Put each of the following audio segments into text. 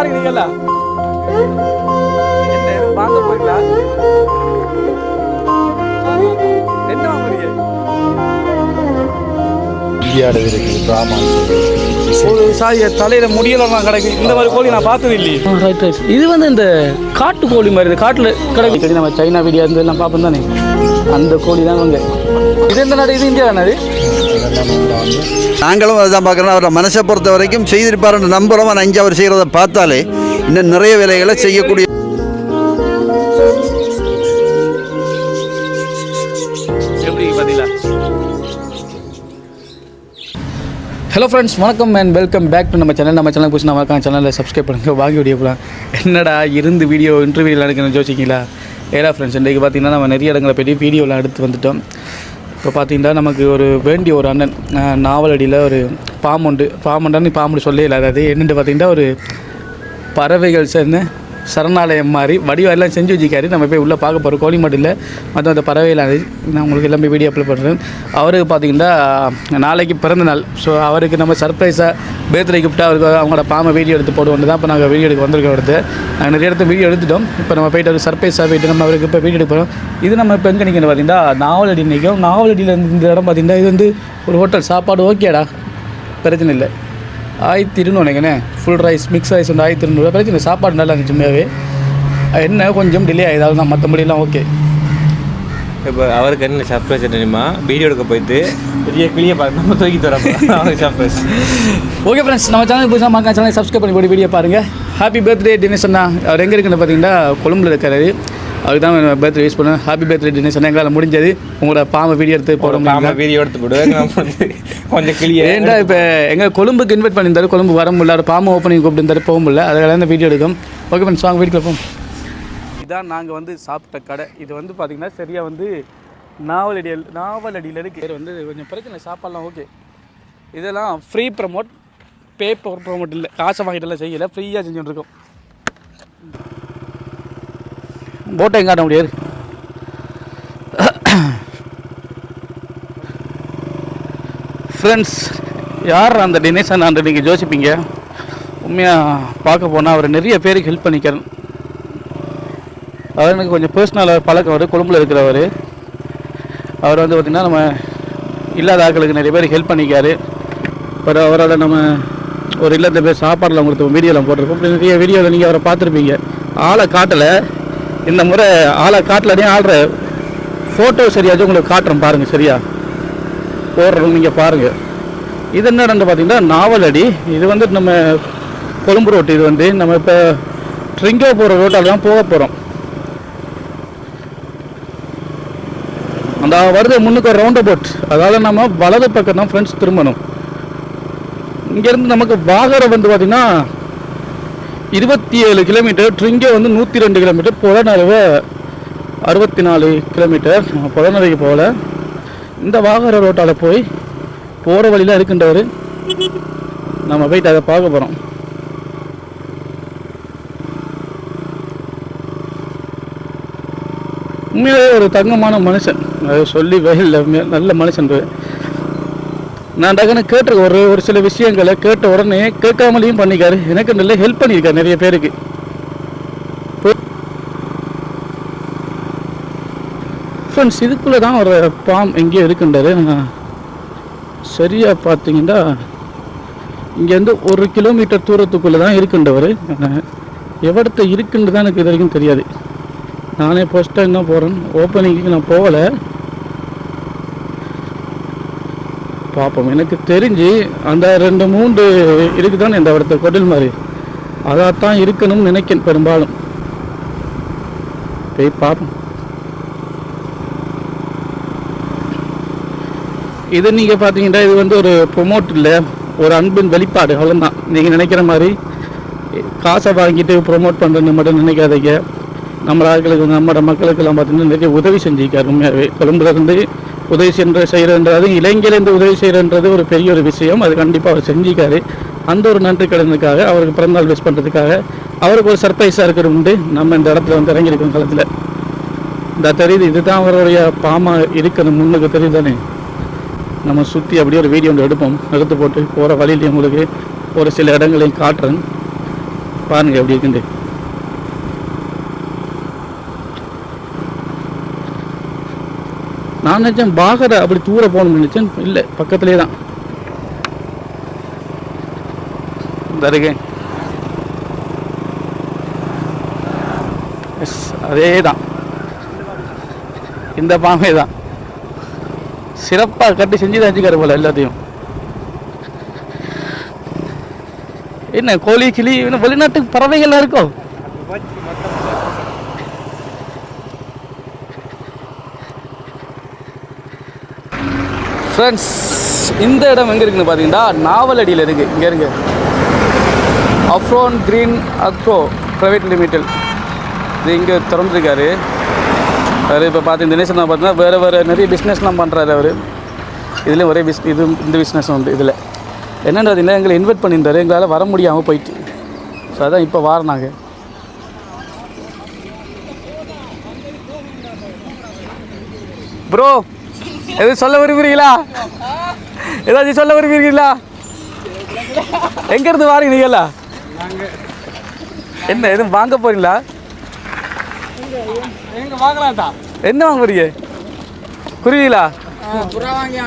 என்ன எதுவும் வாங்க போறீங்களா? என்ன வாங்குறீங்க? இந்தியாவில் இருக்குது பிராமன். ஒரு சாரிய தலையில முடியலாம் கிடைக்கு இந்த மாதிரி கோழி நான் பார்த்தது இல்லையே. ரைட் ரைட் இது வந்து இந்த காட்டு கோழி மாதிரி இது காட்டுல கிடைக்கும். நம்ம சைனா வீடியோ இருந்து எல்லாம் பார்ப்போம் தானே. அந்த கோழி தான் வாங்க இது எந்த நாடு? இது இந்தியா தானே நாங்களும் அதுதான் பார்க்குறோம். அவரை மனசை பொறுத்த வரைக்கும் செய்திருப்பாருன்னு நம்புகிறோம் ஆனால் அஞ்சு அவர் செய்கிறத பார்த்தாலே இன்னும் நிறைய வேலைகளை செய்யக்கூடிய ஹலோ ஃப்ரெண்ட்ஸ் வணக்கம் அண்ட் வெல்கம் பேக் டு நம்ம சேனல் நம்ம சேனல் புதுசு நம்ம சேனலில் சப்ஸ்கிரைப் பண்ணுங்கள் வாங்கி வீடியோ போகலாம் என்னடா இருந்து வீடியோ இன்டர்வியூலாம் எடுக்கணும்னு யோசிச்சிங்களா ஏடா ஃப்ரெண்ட்ஸ் இன்றைக்கு பார்த்தீங்கன்னா நம்ம நிறைய இடங்களை போய்ட்டு வீடியோலாம் எடுத்து வந்துட்டோம். இப்போ பார்த்தீங்கன்னா நமக்கு ஒரு வேண்டிய ஒரு அண்ணன் நாவலடியில் ஒரு பாம்புண்டு பாம்புண்டான்னு பாம்பு சொல்லவே இல்லை. அதாவது என்னென்று பார்த்தீங்கன்னா ஒரு பறவைகள் சேர்ந்து சரணாலயம் மாதிரி வடிவம் எல்லாம் செஞ்சு வச்சுக்காரு. நம்ம போய் உள்ளே பார்க்க போகிறோம் கோழி மட்டும் மற்ற அந்த பறவைகள் நான் உங்களுக்கு எல்லாமே வீடியோ அப்ளை பண்ணுறேன் அவருக்கு பார்த்தீங்கன்னா நாளைக்கு பிறந்த நாள். ஸோ அவருக்கு நம்ம சர்ப்ரைஸாக பேர்த்டே கிஃப்ட்டாக அவருக்கு அவங்களோட பாம்பை வீடியோ எடுத்து போடுவோம் தான் இப்போ நாங்கள் வீடியோ எடுக்க வந்திருக்கோம் எடுத்து நாங்கள் நிறைய இடத்துல வீடியோ எடுத்துட்டோம். இப்போ நம்ம போயிட்டு அவருக்கு சர்ப்ரைஸாக போயிட்டு நம்ம அவருக்கு இப்போ வீடியோ எடுக்க போகிறோம் இது நம்ம இப்போ எங்கே நிற்கணும் பார்த்தீங்கன்னா நாவலடி நிற்கும் நாவலடியில் இந்த இடம் பார்த்தீங்கன்னா இது வந்து ஒரு ஹோட்டல் சாப்பாடு ஓகேடா பிரச்சனை இல்லை. ஆயிரத்தி இருநூறு நினைக்கிறேன். ஃபுல் ரைஸ் மிக்ஸ் ரைஸ் வந்து ஆயிரத்தி இருநூறு பிரச்சனை. சாப்பாடு நல்லா இருந்துச்சு உண்மையாகவே என்ன கொஞ்சம் டிலே ஆகுது தான் மற்றபடிலாம் ஓகே இப்போ அவருக்கு என்ன சர்ப்ரைஸ் தெரியுமா? வீடியோ எடுக்க போயிட்டு பெரிய கிளியை பார்த்து நம்ம தூக்கி தரோம் அவருக்கு சர்ப்ரைஸ் ஓகே ஃப்ரெண்ட்ஸ் நம்ம சேனல் புதுசாக மக்கள் சேனலை சப்ஸ்கிரைப் பண்ணி போய் வீடியோ பாருங்கள் ஹாப்பி பர்த்டே தினேஷ் அண்ணா. அவர் எங்கே இருக்குன்னு பார்த்தீங்கன்னா கொழும்புல இருக்காரு அதுக்கு தான் பர்த்டே யூஸ் பண்ணேன் ஹாப்பி பர்த்டே அண்ணா எங்களால் முடிஞ்சது உங்களோட பாம்பை வீடியோ எடுத்து போட முடியல வீடியோ எடுத்து போடுவேன். கொஞ்சம் கிளியை ஏன்டா இப்போ எங்கள் கொழும்புக்கு இன்வைட் பண்ணியிருந்தாரு கொழும்பு வர முடியல. பாம்பு ஓப்பனிங் கூப்பிட்டு போக முடியல. அதனால இந்த வீடியோ எடுக்கும் ஓகே ஃப்ரெண்ட்ஸ் வாங்க வீட்டுக்கு போவோம். இதான் நாங்கள் வந்து சாப்பிட்ட கடை. இது வந்து பார்த்திங்கன்னா சரியாக வந்து நாவலடியில் நாவலடியில் இருக்கு. பேர் வந்து கொஞ்சம் பிரச்சனை சாப்பாடுலாம் ஓகே இதெல்லாம் ஃப்ரீ ப்ரமோட் பே ப்ரமோட் இல்லை. காசை வாங்கிட்டுலாம் செய்யலை. ஃப்ரீயாக செஞ்சுட்டு இருக்கோம். போட்டை எங்காட்ட முடியாது? ஃப்ரெண்ட்ஸ் யார் அந்த தினேசன் அந்த நீங்கள் யோசிப்பீங்க? உண்மையாக பார்க்க போனால் அவர் நிறைய பேருக்கு ஹெல்ப் பண்ணிக்கிறேன் அவர் எனக்கு கொஞ்சம் பர்சனலாக பழக்கம் அவர் கொழும்பில் இருக்கிறவர். அவர் வந்து பார்த்திங்கன்னா நம்ம இல்லாத ஆட்களுக்கு நிறைய பேருக்கு ஹெல்ப் பண்ணிக்காரு. அப்புறம் அவரோட நம்ம ஒரு இல்லத்தை பேர் சாப்பாடில் கொடுத்தோம் வீடியோலாம் போட்டிருக்கோம். நிறைய வீடியோவில் நீங்கள் அவரை பார்த்துருப்பீங்க. ஆளை காட்டலை. இந்த முறை ஆளை காட்டலனே ஆடுற ஃபோட்டோ சரியாச்சும் உங்களுக்கு காட்டுறேன் பாருங்கள் சரியா? போடுறோம் நீங்கள் பாருங்கள் இது என்ன இடம்னு பார்த்தீங்கன்னா நாவலடி இது வந்து நம்ம கொழும்பு ரோட்டு இது வந்து நம்ம இப்போ ட்ரிங்கோ போகிற ரோட்டால் தான் போக போகிறோம் அந்த வருது முன்னுக்கு ஒரு ரவுண்ட் அபவுட் அதால் நம்ம வலது பக்கம் தான் ஃப்ரெண்ட்ஸ் திரும்பணும். இங்கேருந்து நமக்கு வாகரம் வந்து பார்த்திங்கன்னா இருபத்தி ஏழு கிலோமீட்டர் ட்ரிங்கே வந்து நூற்றி ரெண்டு கிலோமீட்டர் புலனறுவை அறுபத்தி நாலு கிலோமீட்டர் நம்ம புலனறுவைக்கு போகல. இந்த வாகர ரோட்டால் போய் போகிற வழியில் இருக்கின்றவர் நம்ம போயிட்டு அதை பார்க்க போகிறோம் உண்மையிலே ஒரு தங்கமான மனுஷன். அதை சொல்லி வயலில் நல்ல மனுஷன் நான் டக்குன்னு கேட்டிருக்கேன் ஒரு ஒரு சில விஷயங்களை கேட்ட உடனே கேட்காமலையும் பண்ணிக்காரு. எனக்கு நல்ல ஹெல்ப் பண்ணியிருக்காரு நிறைய பேருக்கு. ஃப்ரெண்ட்ஸ் இதுக்குள்ளே தான் ஒரு பாம் எங்கேயோ இருக்குன்றாரு நான் சரியாக பார்த்தீங்கன்னா இங்கேருந்து ஒரு கிலோமீட்டர் தூரத்துக்குள்ளே தான் இருக்குன்றவர். எவ்வளோத்த இருக்குன்னு தான் எனக்கு இது வரைக்கும் தெரியாது. நானே ஃபஸ்ட் டைம் தான் போகிறேன் ஓப்பனிங்க்கு நான் போகலை. பார்ப்போம் எனக்கு தெரிஞ்சு அந்த ரெண்டு மூன்று இருக்குதான் இந்த இடத்த கொடில் மாதிரி? அதாத்தான் இருக்கணும்னு நினைக்கிறேன் பெரும்பாலும். போய் பார்ப்போம் இது நீங்கள் பார்த்தீங்கன்னா இது வந்து ஒரு ப்ரொமோட் இல்லை ஒரு அன்பின் வெளிப்பாடு அவ்வளோதான் நீங்கள் நினைக்கிற மாதிரி காசை வாங்கிட்டு ப்ரொமோட் பண்ணுறேன்னு மட்டும் நினைக்காதீங்க. நம்ம ஆட்களுக்கு நம்மளோட மக்களுக்கெல்லாம் பார்த்தீங்கன்னா நிறைய உதவி செஞ்சிருக்காரு உண்மையாகவே கொழும்புலேருந்து உதவி சென்று செய்கிறன்றது இளைஞர்ந்து உதவி செய்கிறன்றது ஒரு பெரிய ஒரு விஷயம். அது கண்டிப்பாக அவர் செஞ்சிக்காரு. அந்த ஒரு நன்றி கடனுக்காக அவருக்கு பிறந்தநாள் விஷ் பண்ணுறதுக்காக அவருக்கு ஒரு சர்ப்ரைஸாக இருக்கிறது உண்டு. நம்ம இந்த இடத்துல வந்து இறங்கியிருக்கோம் காலத்தில் இந்த தெரியுது இதுதான் அவருடைய பாமா இருக்கிறது முன்னுக்கு தெரியுது தானே நம்ம சுற்றி அப்படியே ஒரு வீடியோ ஒன்று எடுப்போம். எடுத்து போட்டு போகிற வழியிலையும் உங்களுக்கு ஒரு சில இடங்களையும் காட்டுறேன். பாருங்கள் எப்படி இருக்குது நான் நினச்சேன் பாகரை அப்படி தூர போகணும்னு நினச்சேன். இல்லை பக்கத்துலேயே தான். இந்த எஸ் அதே தான். இந்த பாம்பே தான். சிறப்பாக கட்டி செஞ்சு தான் வச்சுக்காரு போல எல்லாத்தையும். என்ன கோழி கிளி வெளிநாட்டு பறவைகள்லாம் இருக்கோ? ஃப்ரெண்ட்ஸ் இந்த இடம் எங்கே இருக்குன்னு பார்த்தீங்கன்னா நாவலடியில் இருக்குது இங்கே இருங்க. அஃப்ரோன் க்ரீன் அக்ரோ ப்ரைவேட் லிமிடெட் இது இங்கே திறந்துருக்காரு. அவர் இப்போ பார்த்து தினேசன் பார்த்தீங்கன்னா வேறு வேறு நிறைய பிஸ்னஸ்லாம் பண்ணுறாரு அவர். இதுலேயும் ஒரே பிஸ் இது இந்த பிஸ்னஸ் உண்டு இதில். என்னென்னு பார்த்தீங்கன்னா எங்களை இன்வைட் பண்ணியிருந்தாரு. எங்களால் வர முடியாமல் போயிட்டு. ஸோ அதான் இப்போ வாரினாங்க ப்ரோ எதுவும் சொல்ல விரும்புகிறீங்களா ஏதாச்சும் சொல்ல விரும்புகிறீங்களா எங்கேருந்து வாரீங்க நீங்களா என்ன எதுவும் வாங்க போறீங்களா? எங்க வாங்கலாம் தான் என்ன வாங்க போறீங்க?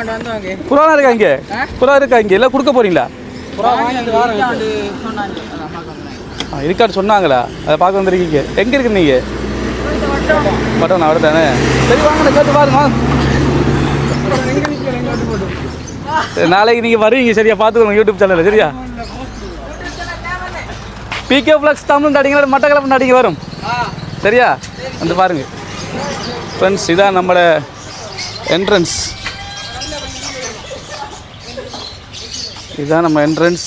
வந்தவங்க புறாலாம் இருக்கா இங்கே? புறா இருக்கா இங்கே? எல்லாம் கொடுக்க போறீங்களா? இருக்கான்னு சொன்னாங்களா? அதை பார்க்க வந்திருக்கீங்க. எங்கே இருக்கு நீங்கள் பட்டம் நான் தானே? சரி வாங்க கேட்டு பாருங்க. நாளைக்கு நீங்கள் வருவீங்க சரியா? பார்த்துக்கோங்க யூடியூப் சேனலில் சரியா? பிகே ஃப்ளக்ஸ் தமிழ் நடிங்களா மட்டக்களப்பு நடிங்க வரும். சரியா? வந்து பாருங்க. ஃப்ரெண்ட்ஸ் இதான் நம்மளோட என்ட்ரன்ஸ் இதுதான் நம்ம என்ட்ரன்ஸ்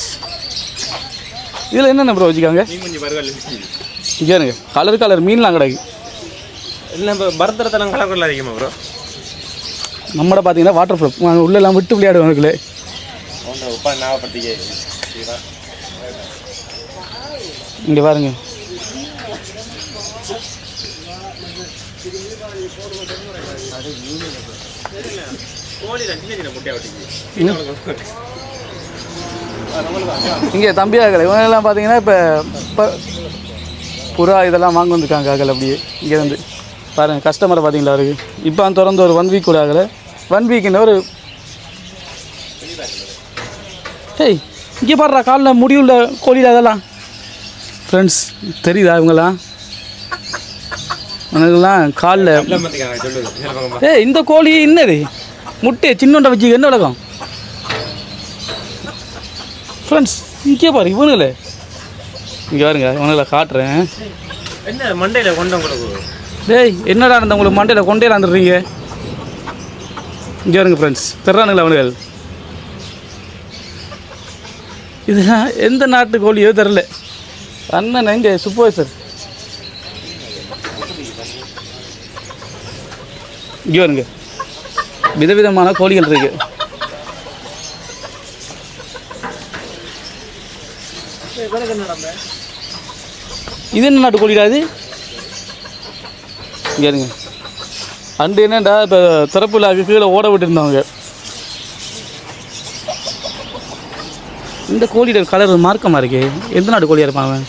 இதில் என்னென்ன ப்ரோ வச்சுக்காங்க இங்கே கலர் கலர் மீன்லாம் கிடக்கு இல்லை இப்போ பரதரத்தெல்லாம் கலக்கல அதிகமா ப்ரோ நம்மட பார்த்தீங்கன்னா வாட்டர் ப்ரூஃப் உள்ளெல்லாம் விட்டு உப்பா ஞாபகப்படுத்திக்க இங்கே பாருங்க. இங்கே தம்பி ஆகலை. இவங்கெல்லாம் பார்த்தீங்கன்னா இப்போ இப்போ புறா இதெல்லாம் வாங்க வந்திருக்காங்க ஆகலை அப்படியே. இங்கேருந்து. பாருங்கள் கஸ்டமரை பார்த்தீங்களா இருக்குது இப்போ அந்த திறந்து ஒரு ஒன் வீக் கூட ஆகலை. ஒன் வீக்குன்னு ஒரு டேய் இங்கே பாடுறா காலில் முடியுள்ள கோழியில் அதெல்லாம்? ஃப்ரெண்ட்ஸ் தெரியுதா இவங்களாம் உனக்கெல்லாம் காலில் ஏய் இந்த கோழி என்னது? முட்டை சின்னோண்ட வச்சு என்ன விளக்கம் ஃப்ரெண்ட்ஸ் இங்கே பாரு இவனுங்களே. இங்கே பாருங்க இவனுங்களை காட்டுறேன். என்ன மண்டையில் கொண்டோம் கொடுக்கு டேய் என்னடா இந்த உங்களுக்கு மண்டையில் கொண்டே வந்துடுறீங்க இங்கே இருங்க ஃப்ரெண்ட்ஸ் தர்றானுங்களா அவனுகள்? இதெல்லாம் எந்த நாட்டு கோழியோ தெரில அண்ணன் எங்கே? சூப்பர்வைசர் இங்கே வருங்க. விதவிதமான கோழிகள் இருக்கு. இது என்ன நாட்டு கோழிடா இது? இங்கே இருங்க. அண்டு என்னடா இப்போ திறப்புல கீழே ஓட விட்டுருந்தவங்க. இந்த கோழியோட கலர் மார்க்கமாக இருக்கே? எந்த நாட்டு கோழியாக இருப்பான் அவன்?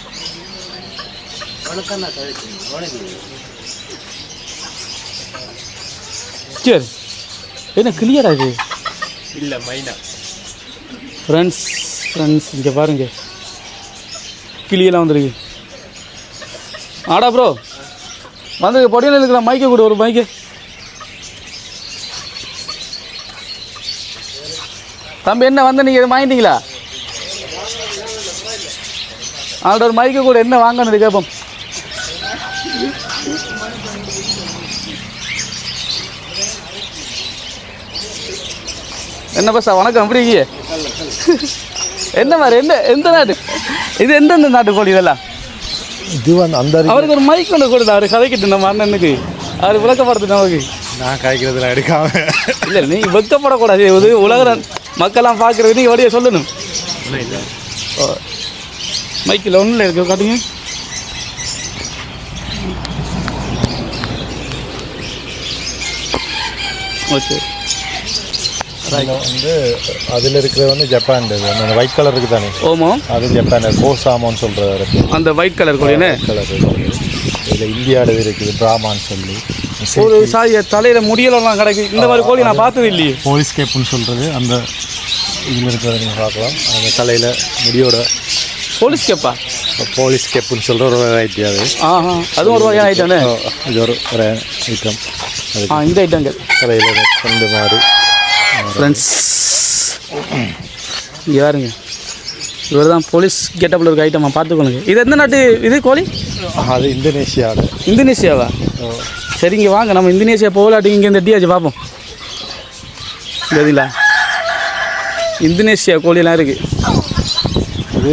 சரி. என்ன கிளியரா இது? இல்லை மைனா. ஃப்ரெண்ட்ஸ் ஃப்ரெண்ட்ஸ் இங்கே பாருங்க. கிளியெல்லாம் வந்துருக்கு. ஆடா ப்ரோ வந்து பொடியில் இருக்கிற மைக்கை கொடு ஒரு மைக்கு தம்பி என்ன வந்து நீங்கள் எதுவும் வாங்கிட்டீங்களா? அவள்கிட்ட ஒரு மைக்கு கூட என்ன வாங்கணும் கேட்போம் என்ன பசா வணக்கம் எப்படி இருக்கீங்க? என்ன மாதிரி என்ன எந்த நாடு இது எந்தெந்த நாட்டு கோழி இதெல்லாம்? இது வந்து அந்த அவருக்கு ஒரு மைக் ஒன்று கொடுத்தா அவர் கதைக்கிட்டு நம்ம அண்ணனுக்கு. அவர் விளக்கப்படுத்து நமக்கு. நான் காய்க்கிறதுல எடுக்காம. இல்லை நீங்கள் வெக்கப்படக்கூடாது. இது உலக மக்கள்லாம் பார்க்குறது நீங்கள் வழியை சொல்லணும். ஓ மைக்கில் ஒன்றும் இருக்கு காட்டுங்க. ஓகே. வந்து அதில் இருக்கிறது வந்து ஜப்பான் அந்த ஒயிட் கலர் இருக்குது தானே? ஓமோ? அது ஜப்பான் கோசாமோன்னு சொல்கிற இருக்கு அந்த ஒயிட் கலர் கலர் இதில் இந்தியாவில் இருக்குது பிராமான்னு சொல்லி. ஒரு சாய் தலையில் முடியலெல்லாம் கிடைக்கு. இந்த மாதிரி கோழி நான் பார்த்தது இல்லையே. போலீஸ் கேப்புன்னு சொல்கிறது அந்த இதில் இருக்கிறத நீங்கள் பார்க்கலாம். அந்த தலையில் முடியோட போலீஸ் கேப்பா போலீஸ் கேப்புன்னு சொல்கிற ஒரு வெரைட்டி அது. ஆஹா அதுவும் ஒரு வகையான ஐட்டம்னு ஓ, இது ஒரு ஒரு ஐட்டம் இந்த ஐட்டங்கள் தலையில் கொண்டு மாதிரி ஃப்ரெண்ட்ஸ் இங்கே பாருங்க. இவர் தான் போலீஸ் கெட்டப்பில் இருக்க ஐட்டமாக பார்த்துக்கொள்ளுங்க இது எந்த நாட்டு இது கோழி? அது இந்தோனேஷியாவில் இந்தோனேஷியாவா? சரிங்க வாங்க. நம்ம இந்தோனேஷியா போகலாட்டி இங்கே இந்த டியாச்சு பார்ப்போம். சரிங்களா இந்தோனேஷியா கோழியெல்லாம் இருக்குது இது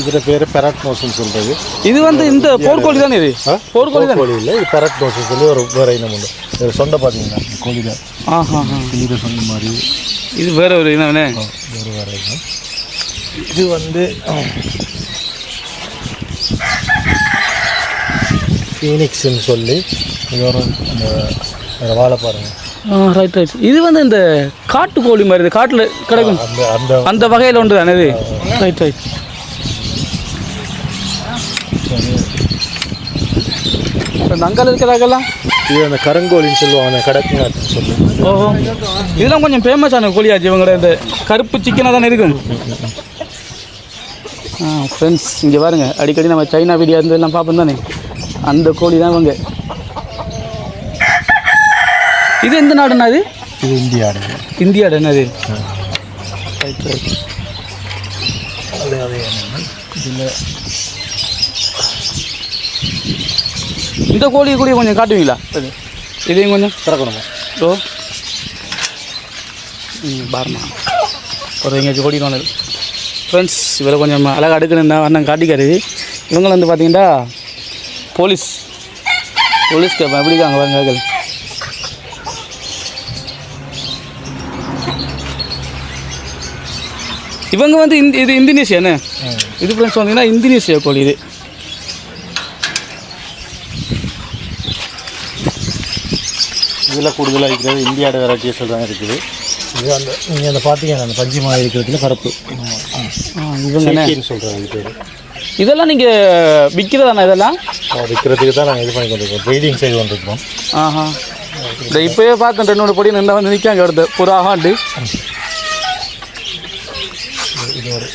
இதில் பேர் பெரட் நோஸ்ன்னு சொல்கிறது இது வந்து இந்த போர்க்கோழி தானே இது? போர்க்கோழி தானே? கோழி இல்லை இது பெரட் நோஸ்ன்னு சொல்லி ஒரு வேற இனம் உண்டு. இது சொண்டை பார்த்தீங்கன்னா கோழியில் ஆஹா ஆ தீர சொன்ன மாதிரி இது வேற ஒரு என்னண்ணே ஒரு வேற இனம். இது வந்து ஃபீனிக்ஸ்ன்னு சொல்லி இது ஒரு அந்த வாழை பாருங்க. ஆ ரைட் ரைட் இது வந்து இந்த காட்டு கோழி மாதிரி இது காட்டில் கிடைக்கும். அந்த அந்த வகையில் ஒன்று தானே இது? ரைட் ரைட் இந்த அங்கால இருக்கிறாங்கெல்லாம் இது அந்த கருங்கோழின்னு சொல்லுவாங்க அந்த கடக்குநாத்துன்னு சொல்லி. ஓஹோ. இதெல்லாம் கொஞ்சம் ஃபேமஸான கோழியாச்சு இவங்களோட இந்த கருப்பு சிக்கனாக தானே இருக்கும் ஆ ஃப்ரெண்ட்ஸ் இங்கே பாருங்க. அடிக்கடி நம்ம சைனா வீடியோ இருந்து எல்லாம் பார்ப்போம் தானே? அந்த கோழி தான் இவங்க. இது எந்த நாடுண்ணா இது? இது இந்தியாவில் இந்தியாடு என்னது? ரைட் ரைட் அது அது என்னன்னா இதில் இந்த கோழி கூட கொஞ்சம் காட்டுவீங்களா? அது. இதையும் கொஞ்சம் திறக்கணுமா. ஓ. ம் பாருமா ஒரு எங்கேயாச்சும் கோடி ஒன்று ஃப்ரெண்ட்ஸ் இவரை கொஞ்சம் அழகாக அடுக்கணும் அண்ணன் காட்டிக்காரு. இவங்க வந்து பார்த்தீங்கன்னா போலீஸ். போலீஸ் கேட்பேன் எப்படி இருக்காங்க கேட்கல இவங்க வந்து இந்த இது இந்தோனேஷியானே இது ஃப்ரெண்ட்ஸ் வந்தீங்கன்னா இந்தோனேஷியா கோழி இது. இதில் கூடுதலாக இருக்கிறது. இந்தியாவோட வெரைட்டிஸ் தான் இருக்குது. இது அந்த நீங்கள் அந்த பார்த்தீங்கன்னா அந்த பஞ்சு மாதிரி இருக்கிறதுல கருப்பு சேக்கின்னு சொல்கிறாங்க பேர். இதெல்லாம் நீங்கள் விற்கிறதாண்ணா இதெல்லாம்? விற்கிறதுக்கு தான் நாங்கள் இது பண்ணி கொண்டிருக்கோம். ப்ரீடிங் செய்து கொண்டிருக்கோம். ஆஹா. இந்த இப்போயே பார்த்தேன் ரெண்டு மூணு பொடி நின்றா வந்து நிற்காங்க புறா இது ஒரு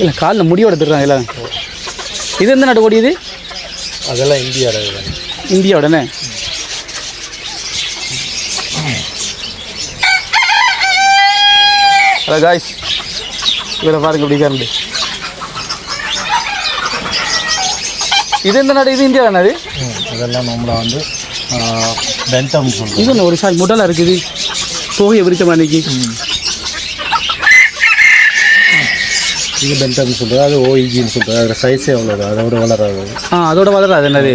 இல்லை காலில் முடியோட எடுத்துடுறாங்க இல்லை. இது எந்த நாட்டு கொடி இது? அதெல்லாம் இந்தியாவில் தான். இந்தியாவோடனே ஹலோ காய்ஸ் இவரை பாருங்க இப்படி கரண்டு இது எந்த நாடு? இது இந்தியா ம், அதெல்லாம் நம்மளை வந்து பென்டம் இது என்ன ஒரு சாய் முடலாக இருக்குது. தோகையை விரிச்ச மாதிரிக்கு இது பென்டம் சொல்கிறது அது ஓஇஜின்னு சொல்கிறது அதோட சைஸே அவ்வளோ அதோட வளராது. ஆ அதோட வளராது என்னது?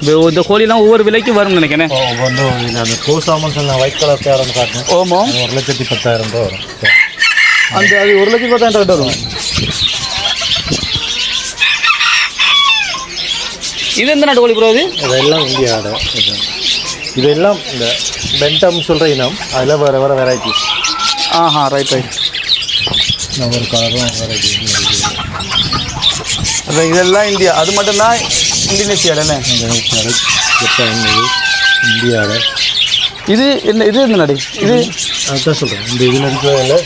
இந்த கோழிலாம் ஒவ்வொரு விலைக்கும் வரும்னு நினைக்கிறேன். வந்து அந்த கோசாமன் சொன்ன ஒயிட் கலர் பேரன்னு காட்டணும் ஓமோ அது ஒரு லட்சத்தி பத்தாயிரம் ரூபா வரும். அந்த அது ஒரு லட்சத்தி பத்தாயிரம் ரூபாய் வரும். இது எந்த நாட்டு கோழி ப்ரோ இது இதெல்லாம் இந்தியாவோட இது இதெல்லாம் இந்த பென்டம் சொல்கிற இனம். அதில் வேறு வேறு வெரைட்டிஸ் ஆஹா ரைட் ரைட் ஒவ்வொரு கலரும் வெரைட்டிஸ் அதான் இதெல்லாம் இந்தியா. அது மட்டும்தான் இந்தோனேஷியா தானே இந்தோனேஷியாவில் ஜப்பான் இது இந்தியாவில் இது என்ன இது எந்த நாடு இது அதுதான் சொல்கிறேன் இந்த இதில் இருக்கிறதில்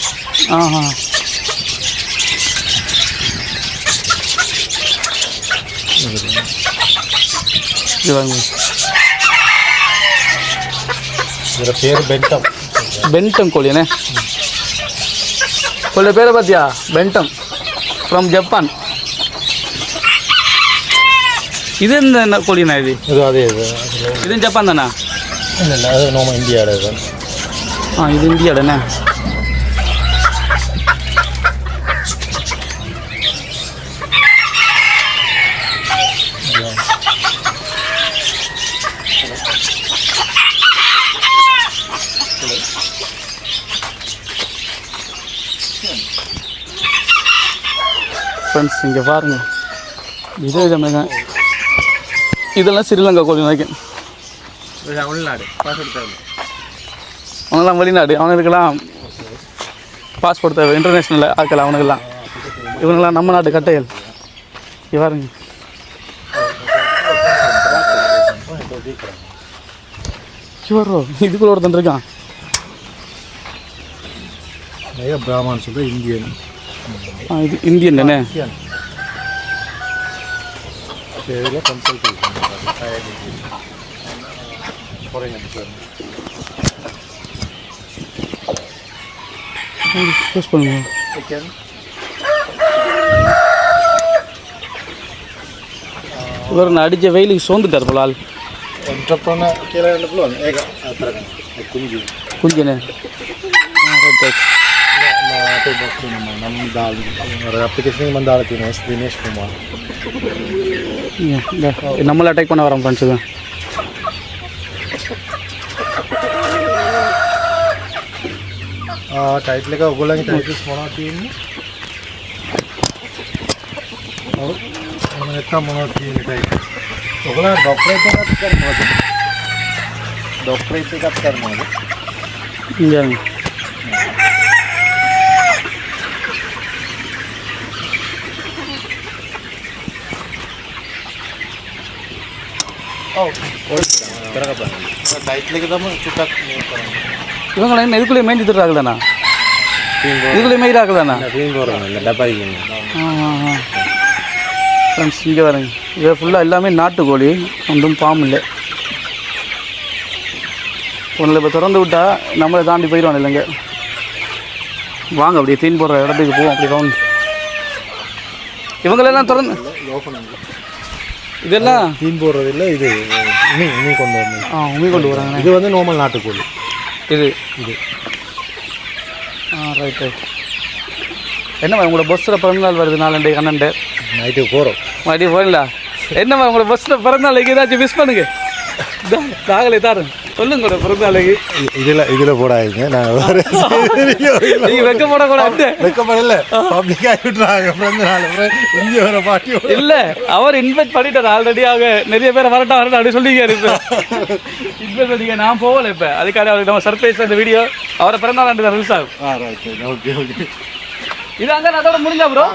ஆஹா இது வாங்க இதோட பேர் பென்டம் பென்டம் கோழிண்ணே கோழியோட பேரை பார்த்தியா பென்டம் ஃப்ரம் ஜப்பான் இது இந்த என்ன கோழிண்ணா இது? இது அதே இது இது ஜப்பான் தானா? இல்லை இல்லை அது நம்ம இந்தியாவில் தான் ஆ இது இந்தியாடண்ணே ஃப்ரெண்ட்ஸ் இங்கே பாருங்க. இது விதமாக இதெல்லாம் ஸ்ரீலங்கா கோழி தேவை. அவனெல்லாம் வெளிநாடு. அவனுக்கெல்லாம் பாஸ்போர்ட் தேவை. இன்டர்நேஷ்னலில் ஆக்கல அவனுக்கெல்லாம். இவனுங்கெல்லாம் நம்ம நாட்டு கட்டைகள். இவருங்க இவரோ இதுக்குள்ள ஒருத்தன் இருக்கான். நிறைய பிராமணன் சொல்ற இந்தியன் ஆ, இது இந்தியன் தானே? Hayır değil. Oraya gidiyorum. Hadi koş bana. Peki. இவர் நான் அடித்த வெயிலுக்கு சோர்ந்துட்டார் போல ஆள் குஞ்சு குஞ்சுண்ணே ஆ right right paper po naman ng mandali. Application ng mandali tinis, dinesh po ma. நம்மள அட்டாக் பண்ண வரோம் ஃப்ரெண்ட்ஸு தான் టైట్లుగా ఒగ్గులకి టైట్ మొనోటీ మనం ఎక్క మొనోటీ టైట్ ఒకలా డాక్టర్ అయితే కట్టుతారు మాది డాక్టర్ అయితే కట్టుతారు మాది ఇంకేమి இவங்களாம் இதுக்குள்ளே மேய்ஞ்சிட்டுறாங்களேண்ணா இதுக்குள்ளே மெயிராக்கலாண்ணா ஃப்ரெண்ட்ஸ் இங்கே வரேங்க இதை ஃபுல்லாக எல்லாமே நாட்டுக்கோழி ஒன்றும் பாம்பு இல்லை. ஒன்றில் இப்போ திறந்து விட்டால் நம்மளை தாண்டி போயிடுவான் இல்லைங்க. வாங்க அப்படியே தீன் போடுற இடத்துக்கு போவோம் அப்படி வாங்க இவங்களெல்லாம் திறந்து இதெல்லாம்? தீன் போடுறதில்ல இது இனி இனி கொண்டு வரணும். ஆ உண்மை கொண்டு வராங்க இது வந்து நார்மல் நாட்டுக்கோழி. இது? இது. ஆ ரைட் ரைட் என்னம்மா உங்களோட பஸ்ஸில் பிறந்தநாள் வருது நாலண்டே கண்ணண்டே? நைட்டுக்கு போகிறோம் மறுபடியும் போயிடல என்னம்மா உங்களோட பஸ்ஸில் பிறந்தநாளைக்கு ஏதாச்சும் மிஸ் பண்ணுங்க? நாங்களே தாரோம் சொல்லுங்க உங்களோட பிறந்தநாளைக்கு. இதில் இதில் போடாதீங்க. நீங்கள் வெக்க போடக்கூடாது வெக்கப்படல. பப்ளிக் ஆகிவிட்றாங்க பிறந்த நாள் அப்புறம் இங்கே வர பாட்டி இல்ல அவர் இன்வைட் பண்ணிட்டார் ஆல்ரெடியாக நிறைய பேர் வரட்டும் வரட்டும் அப்படி சொல்லிக்காரு இப்போ. பண்ணிக்க நான் போகல இப்போ. அதுக்காக அவருக்கு நம்ம சர்ப்ரைஸ் அந்த வீடியோ அவரை பிறந்தநாள் அன்று ரிலீஸ் ஆகும். ஆ ரைட் ஓகே ஓகே இது அங்கே அதோட முடிஞ்சா ப்ரோ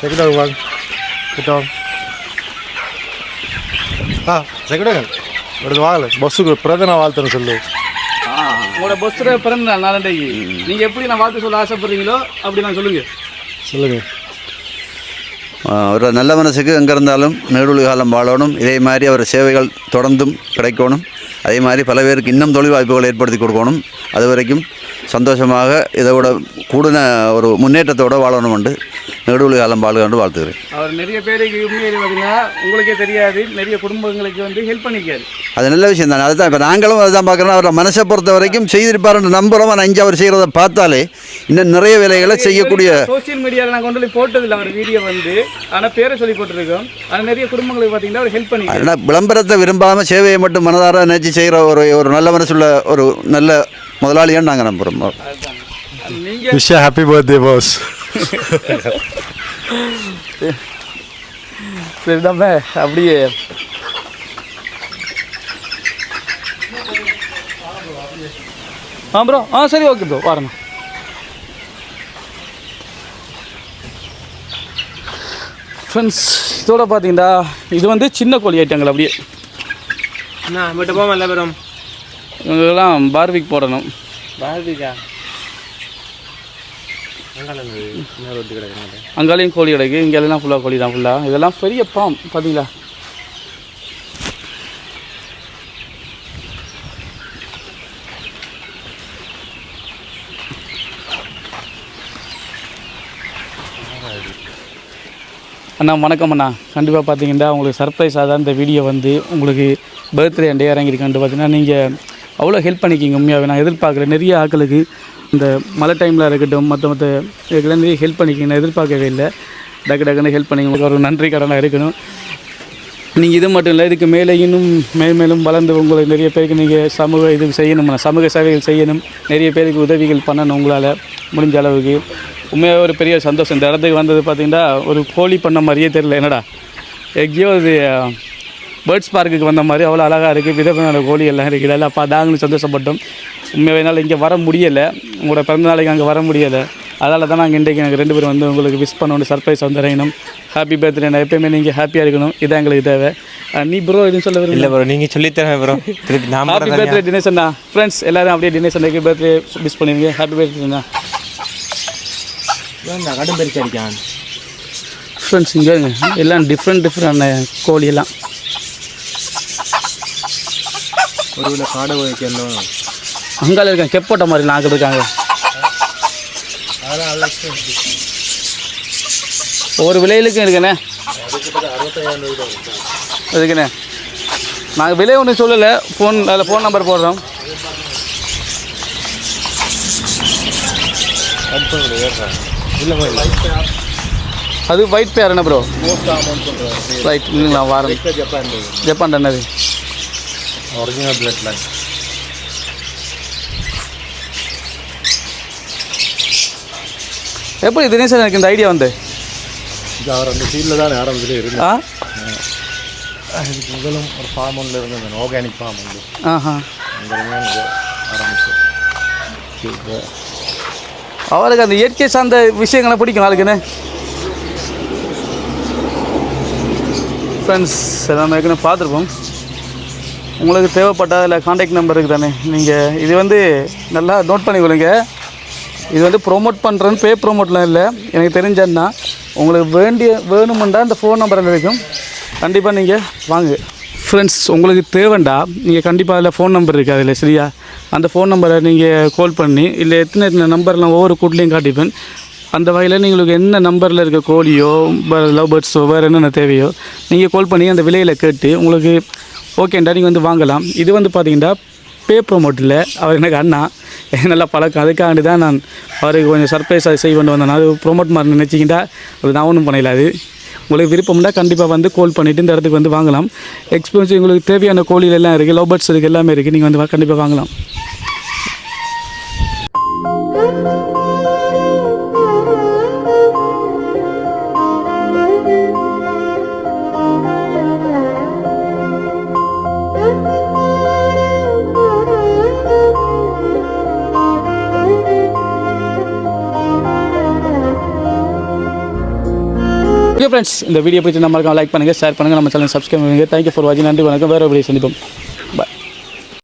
செகண்ட் வாங்க கிட்டோம் எடுத்து வாங்கல. பஸ்ஸுக்கு பிறந்த நான் வாழ்த்துன்னு சொல்லு. உங்களோட பஸ்ஸில் பிறந்தநாள் நாலண்டைக்கு நீங்கள் எப்படி நான் வாழ்த்து சொல்ல ஆசைப்படுறீங்களோ அப்படி நான் சொல்லுங்க. சொல்லுங்க. ஒரு நல்ல மனசுக்கு எங்கே இருந்தாலும் நெடுவழி காலம் வாழணும். இதே மாதிரி அவர் சேவைகள் தொடர்ந்தும் கிடைக்கணும். அதே மாதிரி பல பேருக்கு இன்னும் தொழில் வாய்ப்புகளை ஏற்படுத்தி கொடுக்கணும். அது வரைக்கும் சந்தோஷமாக இதை விட கூடின ஒரு முன்னேற்றத்தோடு வாழணும் என்று நெடுவழி காலம் வாழ்க என்று வாழ்த்துகிறேன். அவர் நிறைய பேருக்கு உண்மையிலே பார்த்தீங்கன்னா உங்களுக்கே தெரியாது. நிறைய குடும்பங்களுக்கு வந்து ஹெல்ப் பண்ணிக்காரு அது நல்ல விஷயம் தானே. அதுதான் இப்போ நாங்களும் அதுதான் பார்க்குறோம். அவரை மனசை பொறுத்த வரைக்கும் செய்திருப்பாருன்னு நம்புகிறோம் ஆனால் அஞ்சு அவர் செய்கிறத பார்த்தாலே இன்னும் நிறைய வேலைகளை செய்யக்கூடிய சோஷியல் மீடியாவில் நான் கொண்டு போய் போட்டதில்லை. அவர் வீடியோ வந்து. ஆனால் பேரை சொல்லி போட்டிருக்கோம். ஆனால் நிறைய குடும்பங்களுக்கு பார்த்தீங்கன்னா அவர் ஹெல்ப் பண்ணி ஆனால் விளம்பரத்தை விரும்பாமல் சேவையை மட்டும் மனதார நினைச்சு செய்கிற ஒரு ஒரு நல்ல மனசுள்ள ஒரு நல்ல முதலாளியான்னு நாங்கள் நம்புகிறோம் நீங்க விஷ் ஹாப்பி பர்த்டே பாஸ் சரிதாமே அப்படியே ஆ ப்ரோ ஆ சரி ஓகே ப்ரோ வரேன். ஃப்ரெண்ட்ஸ் இதோட பார்த்தீங்கன்னா இது வந்து சின்ன கோழி ஐட்டங்கள் அப்படியே. என்ன மட்டும் போமா இல்லை பேரும். இவங்கெல்லாம் பார்பிக் போடணும். கிடக்கு அங்காலையும் கோழி கிடக்கு இங்கெல்லாம் ஃபுல்லாக கோழி தான் ஃபுல்லாக இதெல்லாம் பெரிய பாம் பார்த்தீங்களா அண்ணா வணக்கம் அண்ணா. கண்டிப்பாக பார்த்தீங்கன்னா உங்களுக்கு சர்ப்ரைஸாக தான் இந்த வீடியோ வந்து உங்களுக்கு பர்த்டே அண்டே இறங்கியிருக்கான்ட்டு பார்த்தீங்கன்னா நீங்கள் அவ்வளோ ஹெல்ப் பண்ணிக்கிங்க உண்மையாகவே நான் எதிர்பார்க்குறேன் நிறைய ஆட்களுக்கு இந்த மழை டைமில் இருக்கட்டும் மற்ற மற்ற இதுக்கெல்லாம் நிறைய ஹெல்ப் பண்ணிக்கிங்க. நான் எதிர்பார்க்கவே இல்லை. டக்கு டக்குன்னு ஹெல்ப் பண்ணி உங்களுக்கு ஒரு நன்றி கடனாக இருக்கணும். நீங்கள் இது மட்டும் இல்லை இதுக்கு மேலே இன்னும் மேல் மேலும் வளர்ந்து உங்களுக்கு நிறைய பேருக்கு நீங்கள் சமூக இது செய்யணும் சமூக சேவைகள் செய்யணும். நிறைய பேருக்கு உதவிகள் பண்ணணும் உங்களால் முடிஞ்ச அளவுக்கு. உண்மையாக ஒரு பெரிய சந்தோஷம். இந்த இடத்துக்கு வந்தது பார்த்தீங்கன்னா ஒரு கோழி பண்ண மாதிரியே தெரில என்னடா? எங்கேயோ இது பேர்ட்ஸ் பார்க்குக்கு வந்த மாதிரி அவ்வளோ அழகாக இருக்குது விதவிதமான கோழி எல்லாம் இருக்குது எல்லாம் பார்த்தாங்கன்னு சந்தோஷப்பட்டோம். உண்மையாக என்னால் இங்கே வர முடியலை. உங்களோட பிறந்த நாளைக்கு அங்கே வர முடியலை. அதனால தான் நாங்கள் இன்றைக்கு எனக்கு ரெண்டு பேரும் வந்து உங்களுக்கு விஷ் பண்ணணும் சர்ப்ரைஸ் வந்து இறங்கணும் ஹாப்பி பர்த்டே நான் எப்பயுமே நீங்கள் ஹாப்பியாக இருக்கணும். இதான் எங்களுக்கு தேவை. நீ ப்ரோ எதுவும் சொல்ல இல்லை ப்ரோ நீங்கள் சொல்லித்தரேன் ப்ரோ திருப்பி நான் ஹாப்பி பர்த்டே அண்ணா. ஃப்ரெண்ட்ஸ் எல்லாரும் அப்படியே தினேஷ் அண்ணாக்கு பர்த்டே விஷ் பண்ணிருங்க ஹாப்பி பர்த்டே அண்ணா. கடும் பெருசு அடிக்கான்? ஃப்ரெண்ட்ஸ் இங்கே எல்லாம் டிஃப்ரெண்ட் டிஃப்ரெண்ட் கோழி எல்லாம் ஒரு உள்ள காடை வைக்கணும் அங்கால இருக்காங்க கெப்போட்ட மாதிரி நாங்கள் இருக்காங்க? ஒரு விலையிலுக்கும் இருக்குண்ணே. இருக்குண்ணே. நாங்கள் விலை ஒன்றும் சொல்லலை. ஃபோன் அதில் ஃபோன் நம்பர் போடுறோம். அது ஒயிட் பேர் என்ன ப்ரோ ரைட் இல்லைங்களா வாரம். ஜப்பான் என்னது ஒரிஜினல் பிளட் லைன் எப்படி தினேசன் எனக்கு இந்த ஐடியா வந்து? இது அவர் அந்த ஃபீல்டில் தான் ஆரம்பத்தில் இருந்தார் ஆ? இதுக்கு முதலும் ஒரு ஃபார்ம் ஒன்றில் இருந்தது ஆர்கானிக் ஃபார்ம் உண்டு ஆஹா. அங்கே இருந்து ஆரம்பிச்சோம் இப்போ அவருக்கு அந்த இயற்கை சார்ந்த விஷயங்களை பிடிக்கும் ஆளுக்குன்னு. ஃப்ரெண்ட்ஸ் நம்ம ஏற்கனவே பார்த்துருப்போம். உங்களுக்கு தேவைப்பட்ட அதில் காண்டாக்ட் நம்பர் இருக்குது தானே நீங்கள் இது வந்து நல்லா நோட் பண்ணிக்கொள்ளுங்க இது வந்து ப்ரோமோட் பண்ணுறேன்னு பே ப்ரோமோட்லாம் இல்லை. எனக்கு தெரிஞ்சன்னா உங்களுக்கு வேண்டிய வேணுமெண்டா இந்த ஃபோன் நம்பர் இருக்கும். கண்டிப்பாக நீங்கள் வாங்க. ஃப்ரெண்ட்ஸ் உங்களுக்கு தேவைண்டா நீங்கள் கண்டிப்பாக அதில் ஃபோன் நம்பர் இருக்குது அதில் சரியா? அந்த ஃபோன் நம்பரை நீங்கள் கால் பண்ணி இல்லை எத்தனை எத்தனை நம்பர்லாம் ஒவ்வொரு கூட்டிலையும் காட்டிப்பேன். அந்த வகையில் நீங்களுக்கு என்ன நம்பரில் இருக்க கோழியோ லவ் பேர்ட்ஸோ வேறு என்னென்ன தேவையோ நீங்கள் கால் பண்ணி அந்த விலையில் கேட்டு உங்களுக்கு ஓகேண்டா நீங்கள் வந்து வாங்கலாம். இது வந்து பார்த்தீங்கன்னா பே ப்ரோமோட்டில் அவர் எனக்கு அண்ணா. நல்லா பழக்கம். அதுக்காண்டி தான் நான் அவருக்கு கொஞ்சம் சர்ப்ரைஸ் அதை செய்ய கொண்டு வந்தேன் அது ப்ரோமோட் மாதிரி நினச்சிக்கிட்டா அது நான் ஒன்றும் பண்ணல அது. உங்களுக்கு விருப்பம்னா கண்டிப்பாக வந்து கால் பண்ணிவிட்டு இந்த இடத்துக்கு வந்து வாங்கலாம். எக்ஸ்பீரியன்ஸ் உங்களுக்கு தேவையான கோழிகள் எல்லாம் இருக்குது லவ் பேர்ட்ஸ் இருக்குது எல்லாமே இருக்குது நீங்கள் வந்து கண்டிப்பாக வாங்கலாம். ஃப்ரெண்ட்ஸ் இந்த வீடியோ பிடிச்சி நம்ம லைக் பண்ணுங்கள் ஷேர் பண்ணுங்கள் நம்ம சேனல் சப்ஸ்கிரைப் பண்ணுங்கள் தேங்க்யூ ஃபார் வாட்சிங் நன்றி வணக்கம். வேறு வீடியோ சந்திப்போம்.